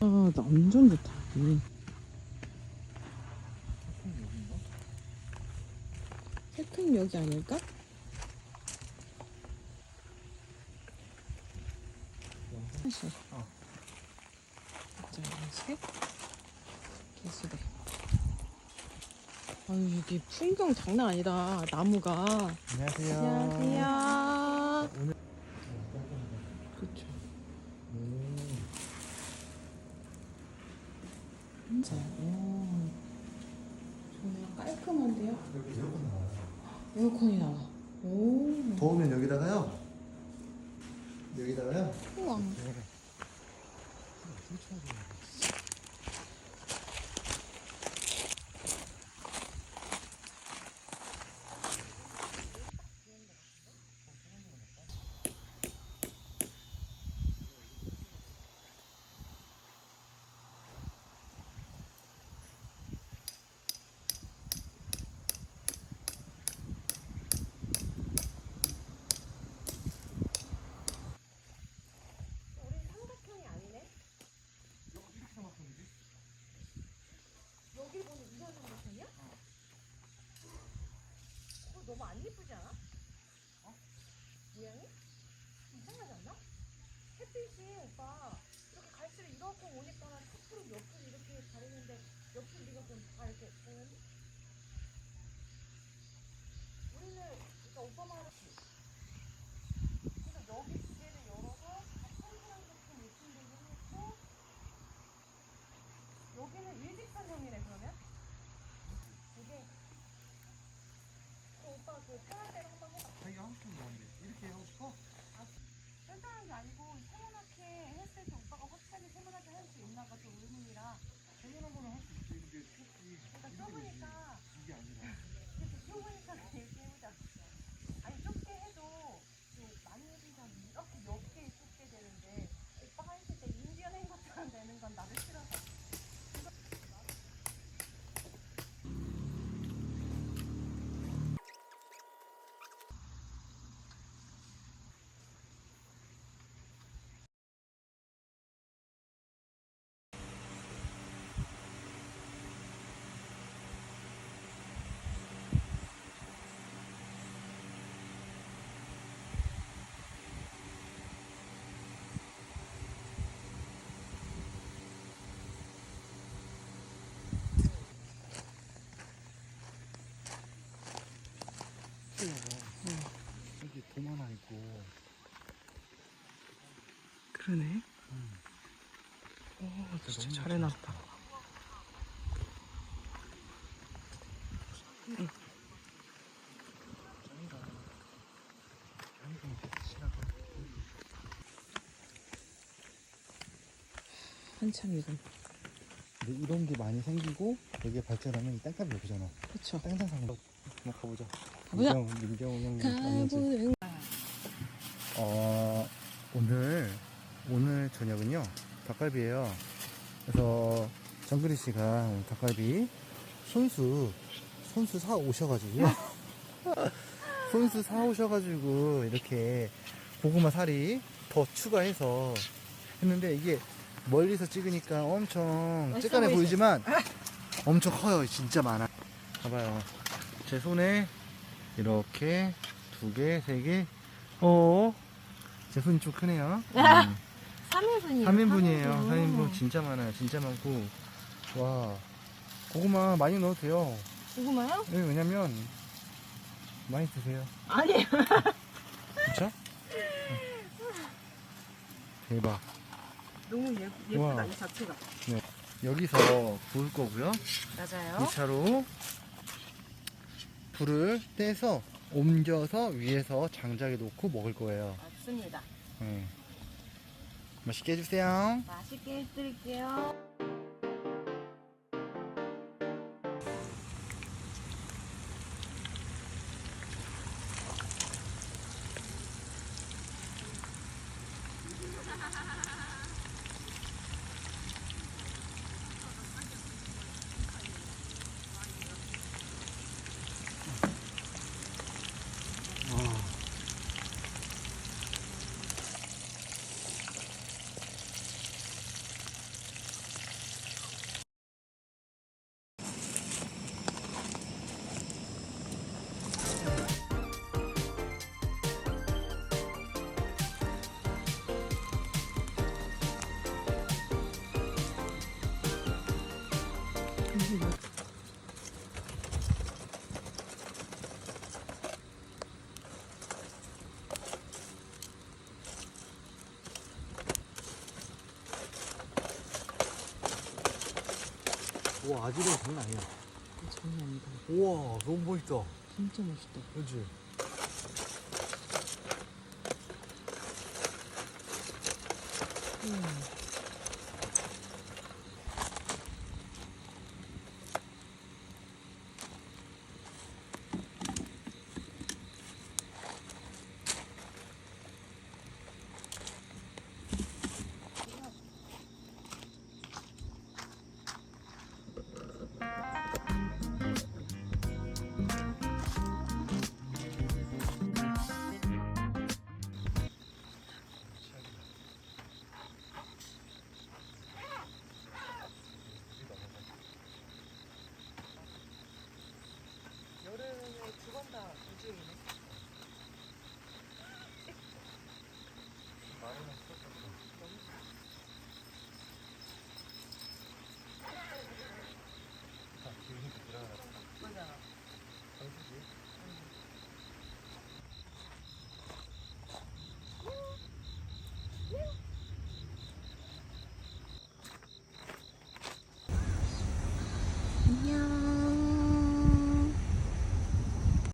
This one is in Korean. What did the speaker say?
아, 나 완전 좋다. 음. 세통역이 아닐까? 사실. 어. 자, 색. 개수대. 아유, 여기 풍경 장난 아니다. 나무가. 안녕하세요. 안녕하세요. 오늘 그렇죠. 음, 자, 오. 좋네요. 깔끔한데요? 여기 에어컨 나와요. 에어컨이 나와. 오. 더우면 여기다가요. 여기다가요. 우와. 네. 우리 삼각형이 아니네? 여기 보는 이런 삼각형이야? 어, 예쁘지 않아? 모양이? 이상하지 않나? 햇빛이 오빠 이렇게 갈수록 이렇게 오니까 앞으로 옆으로 이렇게 가리는데 옆으로 네가 좀다 이렇게 보는데 우리는 그러니까 오빠 말은 그래서 여기 두 개를 열어서 다 선분한 같은 느낌으로 해놓고 여기는 일직선형이네 그러면? 이게 그 오빠 그 편할 대로 한번 해봐 자기가 하고 싶은 거 뭔데? 이렇게 하고 싶어? 간단한 게 아니고 세모나게 했을 때 오빠가 확실히 세모나게 할 수 있나 봐또 의문이라 당연한 거는 할 수 있지. 근데 좁지. 그러니까 좁으니까 이게 아니라. 이렇게 좁으니까 얘기해보자 아니 좁게 해도 그 많이 해준다면 이렇게 얇게 좁게 되는데 오빠가 했을 때 인디언 행것처럼 되는 건 나도 싫어서 여기 돔 하나 있고. 그러네. 오, 진짜 잘 해놨다. 한참이군. 근데 이런 게 많이 생기고 여기에 발전하면 이 땅값이 높잖아. 그쵸. 땅장 상가. 한번 가보자. 가보자. 민경, 형님. 어, 오늘 오늘 저녁은요 닭갈비예요. 그래서 정그리 씨가 닭갈비 손수 손수 사 오셔가지고요. 손수 사 오셔가지고 이렇게 고구마 살이 더 추가해서 했는데 이게 멀리서 찍으니까 엄청 쬐깐해? 보이지만 엄청 커요. 진짜 많아. 봐봐요. 제 손에 이렇게 두 개, 세 개. 어, 제 손이 좀 크네요. 음. 3인분이에요 3인분이에요. 3인분 진짜 많아요. 진짜 많고. 와, 고구마 많이 넣어도 돼요. 고구마요? 네, 왜냐면, 많이 드세요. 아니에요 그쵸? 대박. 너무 예, 우와. 예쁘다 이 자체가 여기서 구울 거고요. 맞아요 2차로 불을 떼서 옮겨서 위에서 장작에 놓고 먹을 거예요. 맞습니다 네. 맛있게 해주세요. 맛있게 해드릴게요 우와 아지르 장난 아니야 장난 아니다. 우와 너무 멋있다 진짜 멋있다. 그렇지 우와.